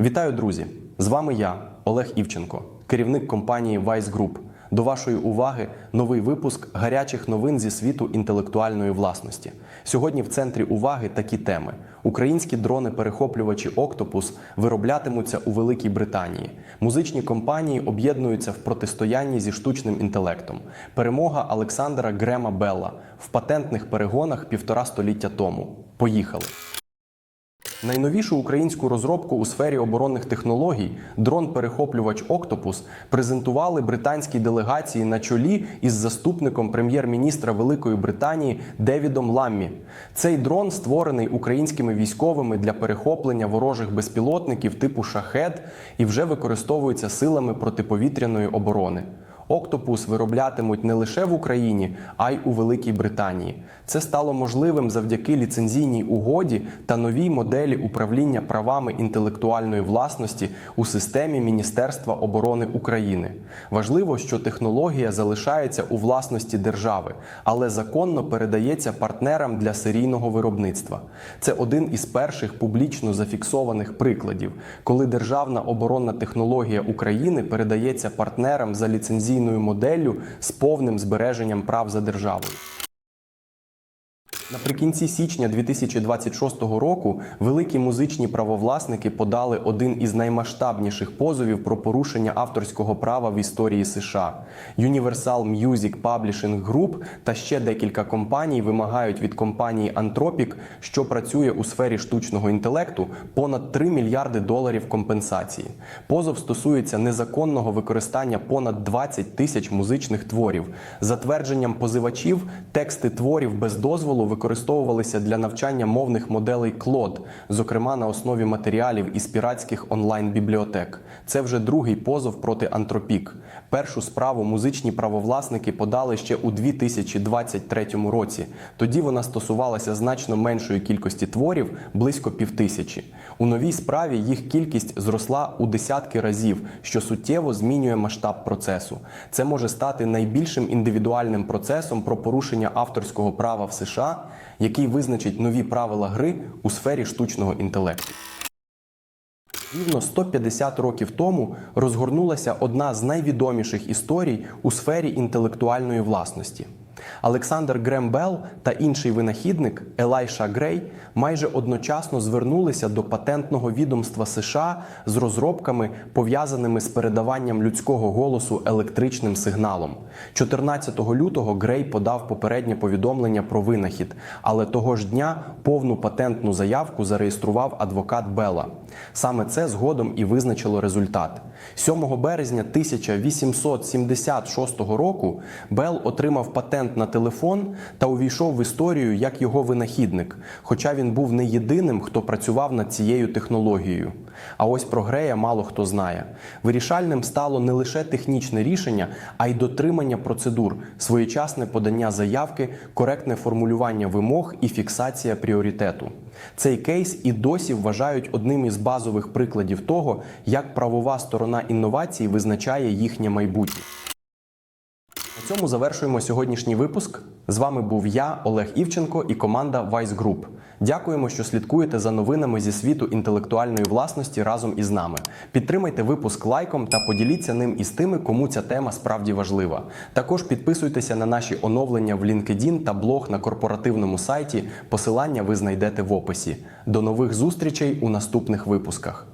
Вітаю, друзі! З вами я, Олег Івченко, керівник компанії Vice Group. До вашої уваги новий випуск гарячих новин зі світу інтелектуальної власності. Сьогодні в центрі уваги такі теми: українські дрони-перехоплювачі Октопус вироблятимуться у Великій Британії. Музичні компанії об'єднуються в протистоянні зі штучним інтелектом. Перемога Олександра Грема Белла в патентних перегонах півтора століття тому. Поїхали! Найновішу українську розробку у сфері оборонних технологій дрон-перехоплювач Октопус презентували британській делегації на чолі із заступником прем'єр-міністра Великої Британії Девідом Ламмі. Цей дрон створений українськими військовими для перехоплення ворожих безпілотників типу шахет і вже використовується силами протиповітряної оборони. Октопус вироблятимуть не лише в Україні, а й у Великій Британії. Це стало можливим завдяки ліцензійній угоді та новій моделі управління правами інтелектуальної власності у системі Міністерства оборони України. Важливо, що технологія залишається у власності держави, але законно передається партнерам для серійного виробництва. Це один із перших публічно зафіксованих прикладів, коли державна оборонна технологія України передається партнерам за ліцензійною моделлю з повним збереженням прав за державою. Наприкінці січня 2026 року великі музичні правовласники подали один із наймасштабніших позовів про порушення авторського права в історії США. Universal Music Publishing Group та ще декілька компаній вимагають від компанії Anthropic, що працює у сфері штучного інтелекту, понад 3 мільярди доларів компенсації. Позов стосується незаконного використання понад 20 тисяч музичних творів. За твердженням позивачів, тексти творів без дозволу використовувалися для навчання мовних моделей Claude, зокрема на основі матеріалів із піратських онлайн-бібліотек. Це вже другий позов проти Антропік. Першу справу музичні правовласники подали ще у 2023 році. Тоді вона стосувалася значно меншої кількості творів близько півтисячі. У новій справі їх кількість зросла у десятки разів, що суттєво змінює масштаб процесу. Це може стати найбільшим індивідуальним процесом про порушення авторського права в США, який визначить нові правила гри у сфері штучного інтелекту. Рівно 150 років тому розгорнулася одна з найвідоміших історій у сфері інтелектуальної власності. Олександр Грем Белл та інший винахідник Елайша Грей майже одночасно звернулися до патентного відомства США з розробками, пов'язаними з передаванням людського голосу електричним сигналом. 14 лютого Грей подав попереднє повідомлення про винахід, але того ж дня повну патентну заявку зареєстрував адвокат Белла. Саме це згодом і визначило результат. 7 березня 1876 року Белл отримав патент на телефон та увійшов в історію як його винахідник, хоча він був не єдиним, хто працював над цією технологією. А ось про Грея мало хто знає. Вирішальним стало не лише технічне рішення, а й дотримання процедур, своєчасне подання заявки, коректне формулювання вимог і фіксація пріоритету. Цей кейс і досі вважають одним із базових прикладів того, як правова сторона інновацій визначає їхнє майбутнє. Цьому завершуємо сьогоднішній випуск. З вами був я, Олег Івченко, і команда Vice Group. Дякуємо, що слідкуєте за новинами зі світу інтелектуальної власності разом із нами. Підтримайте випуск лайком та поділіться ним із тими, кому ця тема справді важлива. Також підписуйтеся на наші оновлення в LinkedIn та блог на корпоративному сайті. Посилання ви знайдете в описі. До нових зустрічей у наступних випусках.